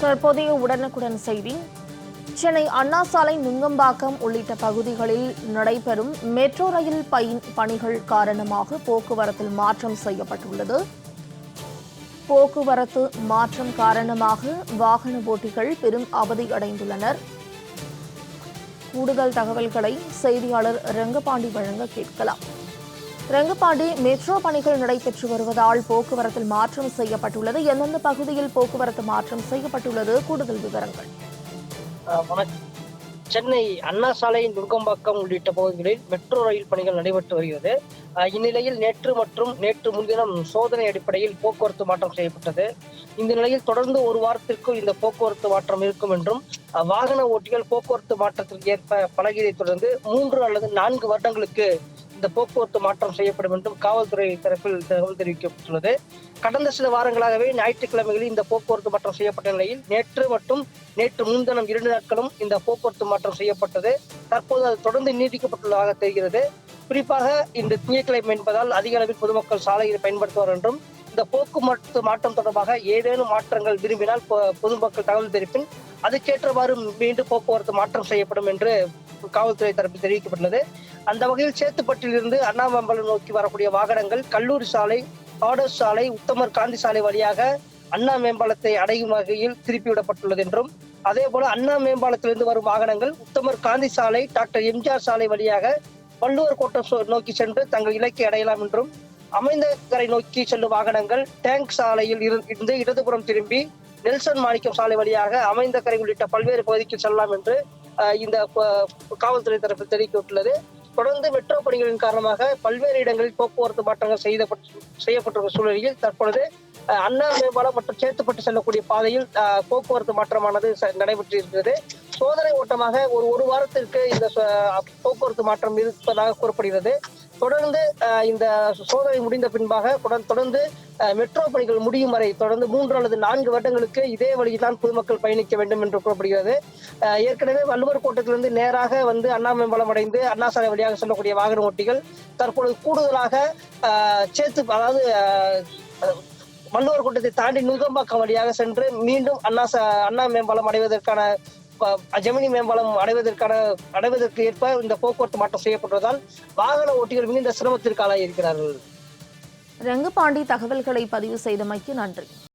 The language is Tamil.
தற்போதைய உடனுக்குடன் செய்தி. சென்னை அண்ணா சாலை நுங்கம்பாக்கம் உள்ளிட்ட பகுதிகளில் நடைபெறும் மெட்ரோ ரயில் பணிகள் காரணமாக போக்குவரத்தில் மாற்றம் செய்யப்பட்டுள்ளது. போக்குவரத்து மாற்றம் காரணமாக வாகன ஓட்டிகள் பெரும் அவதி அடைந்துள்ளனர். கூடுதல் தகவல்களை செய்தியாளர் ரங்கபாண்டி வழங்க கேட்கலாம். ரங்கப்பாடி மெட்ரோ பணிகள் நடைபெற்று வருவதால் போக்குவரத்தில் மாற்றம் செய்யப்பட்டுள்ளது. எந்தெந்த பகுதியில் போக்குவரத்து மாற்றம் செய்யப்பட்டுள்ளது? கூடுதல் விவரங்கள். சென்னை அண்ணா சாலை நுங்கம்பாக்கம் உள்ளிட்ட பகுதிகளில் மெட்ரோ ரயில் பணிகள் நடைபெற்று வருகிறது. இந்நிலையில் நேற்று மற்றும் நேற்று முன்தினம் சோதனை அடிப்படையில் போக்குவரத்து மாற்றம் செய்யப்பட்டது. இந்த நிலையில் தொடர்ந்து ஒரு வாரத்திற்கும் இந்த போக்குவரத்து மாற்றம் இருக்கும் என்றும் வாகன ஓட்டிகள் போக்குவரத்து மாற்றத்திற்கு ஏற்ப பழகியதை தொடர்ந்து மூன்று அல்லது நான்கு வருடங்களுக்கு இந்த போக்குவரத்து மாற்றம் செய்யப்படும் என்றும் காவல்துறை தரப்பில் தகவல் தெரிவிக்கப்பட்டுள்ளது. கடந்த சில வாரங்களாகவே ஞாயிற்றுக்கிழமைகளில் இந்த போக்குவரத்து மாற்றம் செய்யப்பட்ட நிலையில் நேற்று மற்றும் நேற்று முன்தினம் இரண்டு நாட்களும் இந்த போக்குவரத்து மாற்றம் செய்யப்பட்டது. தற்போது அது தொடர்ந்து நீடிக்கப்பட்டுள்ளதாக தெரிகிறது. குறிப்பாக இந்த திங்கட்கிழமை என்பதால் அதிக அளவில் பொதுமக்கள் சாலையில் பயன்படுத்துவார் என்றும் இந்த போக்குவரத்து மாற்றம் தொடர்பாக ஏதேனும் மாற்றங்கள் விரும்பினால் பொ- பொதுமக்கள் தகவல் தெரிவிப்பின் அதுக்கேற்றவாறு மீண்டும் போக்குவரத்து மாற்றம் செய்யப்படும் என்று காவல்துறை தரப்பில் தெரிவிக்கப்பட்டுள்ளது. அந்த வகையில் சேத்துப்பட்டிலிருந்து அண்ணாமம்பலம் நோக்கி வரக்கூடிய வாகனங்கள் கல்லூரி சாலை ஆடர் சாலை உத்தமர் காந்தி சாலை வழியாக அண்ணா மேம்பாலத்தை அடையும் வகையில் திருப்பிவிடப்பட்டுள்ளது என்றும் அதே போல அண்ணா மேம்பாலத்திலிருந்து வரும் வாகனங்கள் உத்தமர் காந்தி சாலை டாக்டர் எம்ஜிஆர் சாலை வழியாக வள்ளுவர் கோட்டம் சோ- நோக்கி சென்று தங்கள் இலக்கை அடையலாம் என்றும் அமைந்த கரை நோக்கி செல்லும் வாகனங்கள் டேங்க் சாலையில் இரு- இருந்து இடதுபுறம் திரும்பி நெல்சன் மாணிக்கம் சாலை வழியாக அமைந்த கரை உள்ளிட்ட பல்வேறு பகுதிக்கு செல்லலாம் என்று இந்த காவல்துறை தரப்பில் தெரிவிக்கப்பட்டுள்ளது. தொடர்ந்து மெட்ரோ பணிகளின் காரணமாக பல்வேறு இடங்களில் போக்குவரத்து மாற்றங்கள் செய்யப்பட்டு செய்யப்பட்டுள்ள சூழ்நிலையில் தற்பொழுது அண்ணா மேம்பாலம் மற்றும் சேர்த்துப்பட்டு செல்லக்கூடிய பாதையில் போக்குவரத்து மாற்றமானது ச- நடைபெற்று இருக்கிறது சோதனை ஓட்டமாக ஒரு ஒரு வாரத்திற்கு இந்த போக்குவரத்து மாற்றம் இருப்பதாக கூறப்படுகிறது. தொடர்ந்து இந்த சோதனை முடிந்த பின்பாக தொடர்ந்து மெட்ரோ பணிகள் முடியும் வரை தொடர்ந்து மூன்று அல்லது நான்கு வருடங்களுக்கு இதே வழியில்தான் பொதுமக்கள் பயணிக்க வேண்டும் என்று கூறப்படுகிறது. ஏற்கனவே வள்ளுவர் கோட்டத்திலிருந்து நேராக வந்து அண்ணா மேம்பாலம் அடைந்து அண்ணா சாலை வழியாக செல்லக்கூடிய வாகன ஓட்டிகள் தற்பொழுது கூடுதலாக அஹ், சேத்து அதாவது அஹ், வள்ளுவர் கூட்டத்தை தாண்டி நுங்கம்பாக்கம் வழியாக சென்று மீண்டும் அண்ணா ச- அண்ணா மேம்பாலம் அடைவதற்கான ஜெமினி மேம்பாலம் அடைவதற்கான அடைவதற்கு ஏற்ப இந்த போக்குவரத்து மாற்றம் செய்யப்பட்டதால் வாகன ஓட்டிகள் மிகுந்த சிரமத்திற்கு ஆளாகி இருக்கிறார்கள் ரங்கபாண்டி தகவல்களை பதிவு செய்தமைக்கு நன்றி.